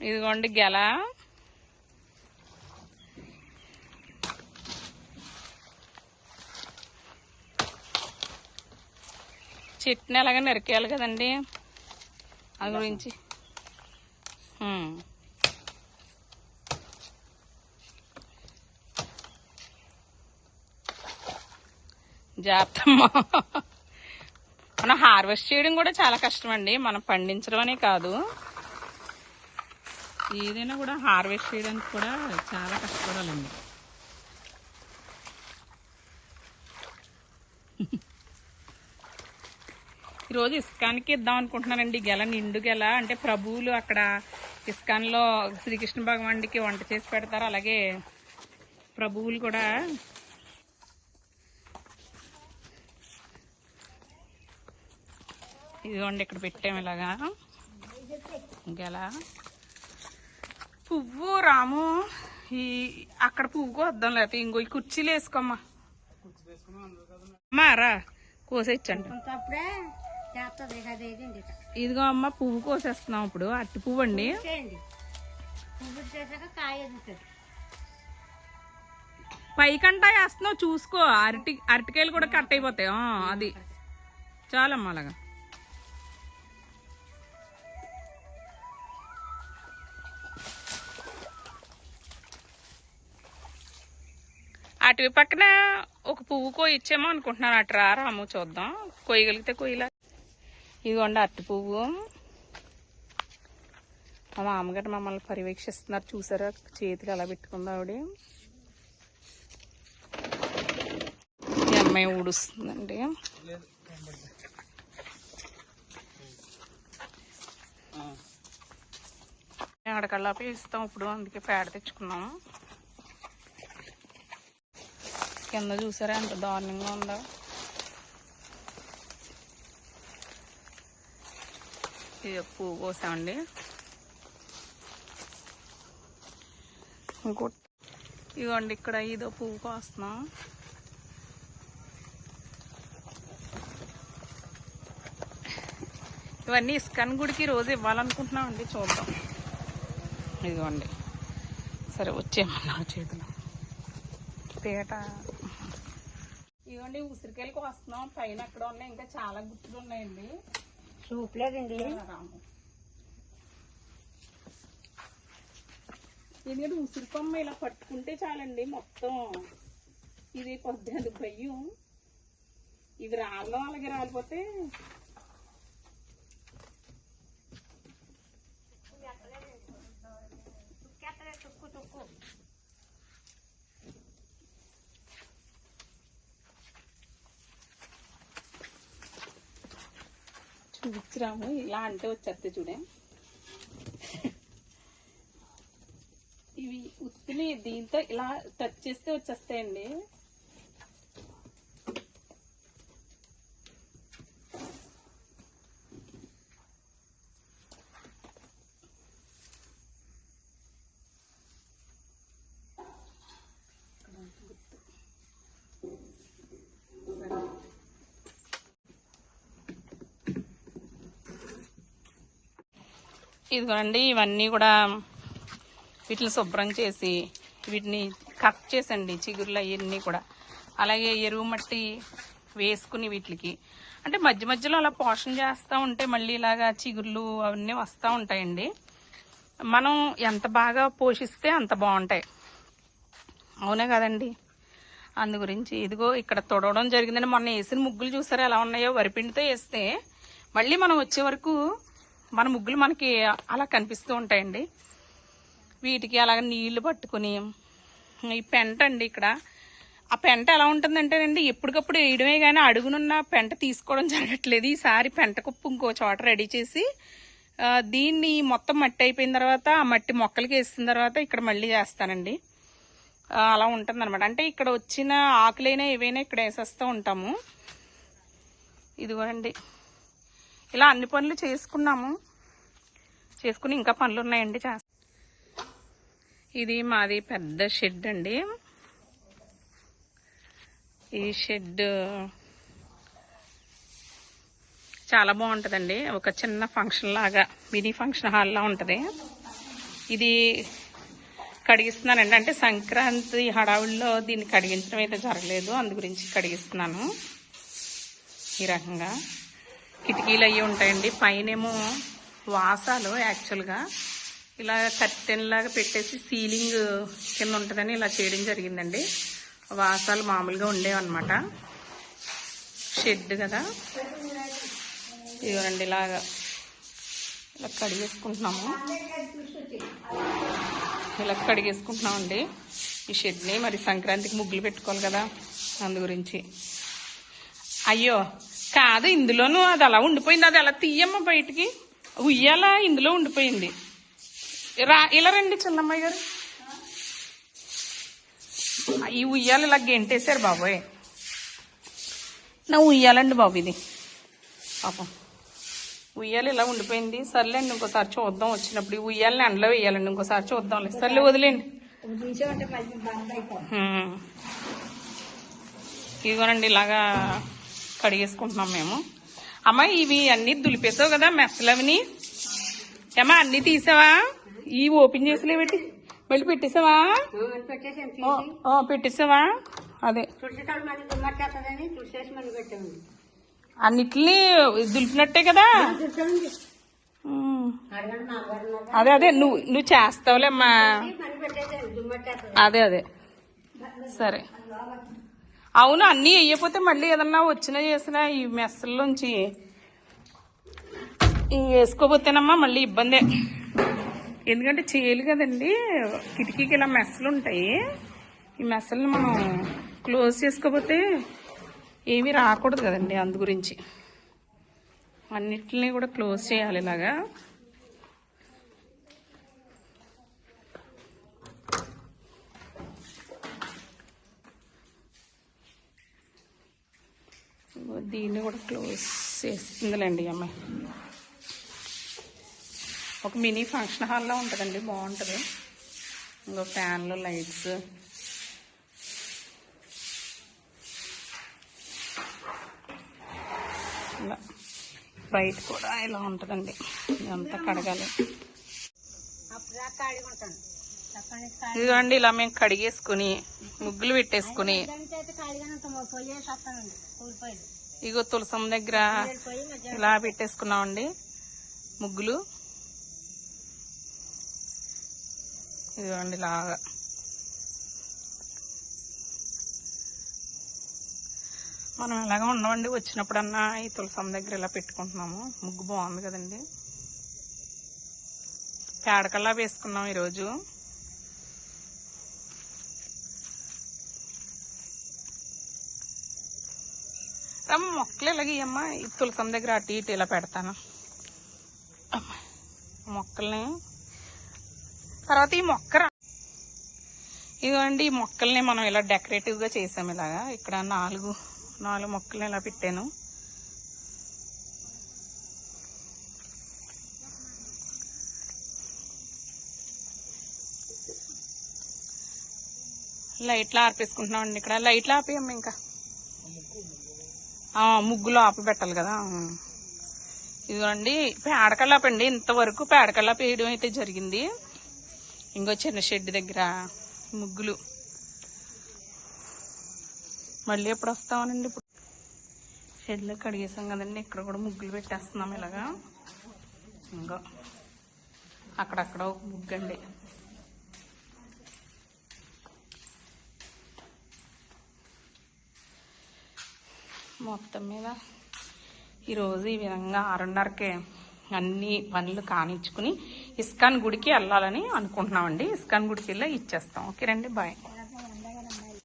ఇదిగోండి గెల. చెట్టుని ఎలాగ నరికేయాలి కదండి? అది గురించి. హ్మ్. జాగ్రత్త మనం హార్వెస్ట్ చేయడం కూడా చాలా కష్టం అండి మనం పండించడం అనే కాదు. ఏదైనా కూడా హార్వెస్ట్ చేయడానికి కూడా చాలా కష్టపడాలండి. ఈరోజు ఇస్కాన్కి ఇద్దాం అనుకుంటున్నానండి. గెల నిండు గెల. అంటే ప్రభువులు అక్కడ ఇస్కాన్లో శ్రీకృష్ణ భగవానుడికి వంట చేసి పెడతారు. అలాగే ప్రభువులు కూడా ఇదిగోండి ఇక్కడ పెట్టాము ఇలాగా. గెల. పువ్వు రాము. ఈ అక్కడ పువ్వుకు వద్దాం లేకపోతే ఇంకో ఈ కుర్చీలు వేసుకోమ్మా. అమ్మా రా కోసేచ్చండి. ఇదిగో అమ్మ పువ్వు కోసేస్తున్నాం ఇప్పుడు. అట్టి పువ్వు అండి. పైకంటా వేస్తున్నావు చూసుకో. అరటి అరటికాయలు కూడా కట్ అయిపోతాయి. అది. చాలమ్మా అలాగా. అటు పక్కన ఒక పువ్వు కోయిచ్చేమో అనుకుంటున్నాను. అటు రా రాము చూద్దాం. కొయ్యగలిగితే కొయ్యలా ఇదిగోండి అరటి పువ్వు. మా మామగారు మమ్మల్ని పర్యవేక్షిస్తున్నారు చూసారా? చేతికి అలా పెట్టుకుంది ఆవిడ. ఈ అమ్మాయి ఊడుస్తుందండి. అక్కడికల్లాపి ఇస్తాం. ఇప్పుడు అందుకే పేడ తెచ్చుకున్నాం కింద చూసారా? ఎంత దారుణంగా ఉందో. ఇది పువ్వు కోసామండి ఇంకోటి ఇదిగోండి ఇక్కడ ఇదో పువ్వు కోస్తున్నాం. ఇవన్నీ ఇస్కాన్ గుడికి రోజు ఇవ్వాలనుకుంటున్నాం అండి చూద్దాం. ఇదిగోండి. సరే వచ్చేయమన్నా చేతిలో. పీట ఇదిగోండి ఉసిరికాయలకు వస్తున్నాం. పైన అక్కడ ఉన్నాయి ఇంకా చాలా గుర్తులు ఉన్నాయండి. చూపలేదండి. రాము. ఎందుకంటే ఉసిరి కొమ్మ ఇలా పట్టుకుంటే చాలండి మొత్తం. ఇది కొద్దిగా భయం. ఇవి రాళ్ళం అలాగే రాలిపోతే తుక్కు తుక్కు. విచ్చిరాము ఇలా అంటే వచ్చేస్తే చూడే. ఇవి ఉత్తిని దీంతో ఇలా టచ్ చేస్తే వచ్చేస్తాయండి. ఇదిగోండి ఇవన్నీ కూడా వీటిని శుభ్రం చేసి వీటిని కట్ చేసండి చిగురులు అవన్నీ కూడా. అలాగే ఎరువు మట్టి వేసుకుని వీటికి. అంటే మధ్య మధ్యలో అలా పోషణ చేస్తూ ఉంటే మళ్ళీ ఇలాగా చిగుర్లు అవన్నీ వస్తూ ఉంటాయండి. మనం ఎంత బాగా పోషిస్తే అంత బాగుంటాయి. అవునే కదండి. అందు గురించి ఇదిగో ఇక్కడ తొడవడం జరిగిందని మొన్న వేసిన ముగ్గులు చూసారా ఎలా ఉన్నాయో? వరిపిండితో వేస్తే మళ్ళీ మనం వచ్చే వరకు మన ముగ్గులు మనకి అలా కనిపిస్తూ ఉంటాయండి. వీటికి అలాగ నీళ్ళు పట్టుకుని ఈ పెంట అండి ఇక్కడ. ఆ పెంట ఎలా ఉంటుందంటేనండి ఎప్పటికప్పుడు వేయడమే కానీ అడుగునున్న పెంట తీసుకోవడం జరగట్లేదు. ఈసారి పెంట కుప్పు ఇంకో చోట రెడీ చేసి దీన్ని మొత్తం మట్టి అయిపోయిన తర్వాత ఆ మట్టి మొక్కలకి వేసిన తర్వాత ఇక్కడ మళ్ళీ చేస్తానండి. అలా ఉంటుందన్నమాట. అంటే ఇక్కడ వచ్చిన ఆకులైనా ఏవైనా ఇక్కడ వేసేస్తూ ఉంటాము. ఇదిగోనండి. ఇలా అన్ని పనులు చేసుకున్నాము. చేసుకుని ఇంకా పనులు ఉన్నాయండి ఇది మాది పెద్ద షెడ్ అండి. ఈ షెడ్ చాలా బాగుంటుందండి. ఒక చిన్న ఫంక్షన్ లాగా మినీ ఫంక్షన్ హాల్లా ఉంటుంది. ఇది కడిగిస్తున్నానండి. అంటే సంక్రాంతి హడావుల్లో దీన్ని కడిగించడం అయితే జరగలేదు. అందు గురించి కడిగిస్తున్నాను. ఈ రకంగా. కిటికీలు అవి ఉంటాయండి. పైనేమో వాసాలు యాక్చువల్గా. ఇలా కర్టెన్లాగా పెట్టేసి సీలింగ్ కింద ఉంటుందని ఇలా చేయడం జరిగిందండి. వాసాలు మామూలుగా ఉండేవన్నమాట. షెడ్ కదా. ఇవ్వండి ఇలాగా. ఇలా కడిగేసుకుంటున్నాము. ఇలా కడిగేసుకుంటున్నామండి. ఈ షెడ్ని మరి సంక్రాంతికి ముగ్గులు పెట్టుకోవాలి కదా. అందు గురించి. అయ్యో కాదు ఇందులోనూ అది అలా ఉండిపోయింది. అది అలా తీయమ్మ బయటికి. ఉయ్యాల ఇందులో ఉండిపోయింది. రా ఇలా రండి చిన్నమ్మాయి గారు. ఈ ఉయ్యాలు ఇలా గెంటేశారు బాబోయ్. నా ఉయ్యాలండి బాబు ఇది. పాపం. ఉయ్యాలు ఇలా ఉండిపోయింది. సర్లేండి ఇంకోసారి చూద్దాం వచ్చినప్పుడు. ఈ ఉయ్యాలని ఎండలో వేయాలండి ఇంకోసారి చూద్దాం. సర్లే వదిలేండి. ఇదిగోనండి ఇలాగా కడిగేసుకుంటున్నాం మేము. అమ్మ ఇవి అన్ని దులిపేసావు కదా మెస్సలు అవిని ఏమా అన్ని తీసావా? ఈ ఓపెన్ చేసిలే పెట్టి మళ్ళీ పెట్టేసావా? పెట్టేసావా? అదే. అన్నిటిని దులిపినట్టే కదా? అదే అదే నువ్వు నువ్వు చేస్తావులేమ్మా అదే అదే. సరే. అవును అన్నీ వేయకపోతే మళ్ళీ ఏదన్నా వచ్చినా చేసినా ఈ మెస్సల్లోంచి వేసుకోబోతేనమ్మా వేసుకోపోతేనమ్మా మళ్ళీ ఇబ్బందే. ఎందుకంటే చేయాలి కదండి కిటికీకి ఇలా మెస్సలు ఉంటాయి ఈ మెస్సల్ని మనం క్లోజ్ చేసుకోపోతే ఏమీ రాకూడదు కదండి అందు గురించి. అన్నిటిని కూడా క్లోజ్ చేయాలి ఇలాగా. దీన్ని కూడా క్లోజ్ చేస్తుందిలేండి ఈ అమ్మాయి. ఒక మినీ ఫంక్షన్ హాల్లో ఉంటుందండి బాగుంటుంది. ఇంకో ఫ్యాన్లు లైట్స్. ఇలా బయట కూడా ఇలా ఉంటుందండి ఇదంతా కడగాలి. ఇదిగోండి ఇలా మేము కడిగేసుకుని ముగ్గులు పెట్టేసుకుని. ఇగో తులసం దగ్గర ఇలా పెట్టేసుకున్నామండి ముగ్గులు. ఇదిగోండి ఇలాగా. మనం ఇలాగా ఉన్నామండి వచ్చినప్పుడన్నా ఈ తులసం దగ్గర ఇలా పెట్టుకుంటున్నాము. ముగ్గు బాగుంది కదండి. పేడకల్లా వేసుకున్నాం ఈరోజు. అమ్మ ఈ తులసం దగ్గర అటు ఇటు ఇలా పెడతాను. మొక్కల్ని. తర్వాత ఈ మొక్క ఇదిగోండి ఈ మొక్కల్ని మనం ఇలా డెకరేటివ్గా చేసాము ఇలాగా. ఇక్కడ నాలుగు నాలుగు మొక్కల్ని ఇలా పెట్టాను. లైట్లు ఆర్పేసుకుంటున్నామండి ఇక్కడ. లైట్లు ఆపేయమ్మ ఇంకా. ముగ్గులో ఆపి పెట్టాలి కదా. ఉం. ఇదిగోండి పేడకల్లాపండి ఇంతవరకు పేడకల్లాప వేయడం అయితే జరిగింది. ఇంకో చిన్న షెడ్ దగ్గర ముగ్గులు. మళ్ళీ ఎప్పుడు వస్తామనండి ఇప్పుడు? షెడ్లో కడిగేసాం కదండి ఇక్కడ కూడా ముగ్గులు పెట్టేస్తున్నాం ఇలాగా. ఇంకో అక్కడక్కడ ఒక ముగ్గు అండి మొత్తం మీద ఈరోజు ఈ విధంగా ఆరున్నరకే అన్ని పనులు కానిచ్చుకుని ఇస్కాన్ గుడికి వెళ్ళాలని అనుకుంటున్నామండి. ఇస్కాన్ గుడికి వెళ్ళి ఇచ్చేస్తాం. ఓకే రండి బాయ్.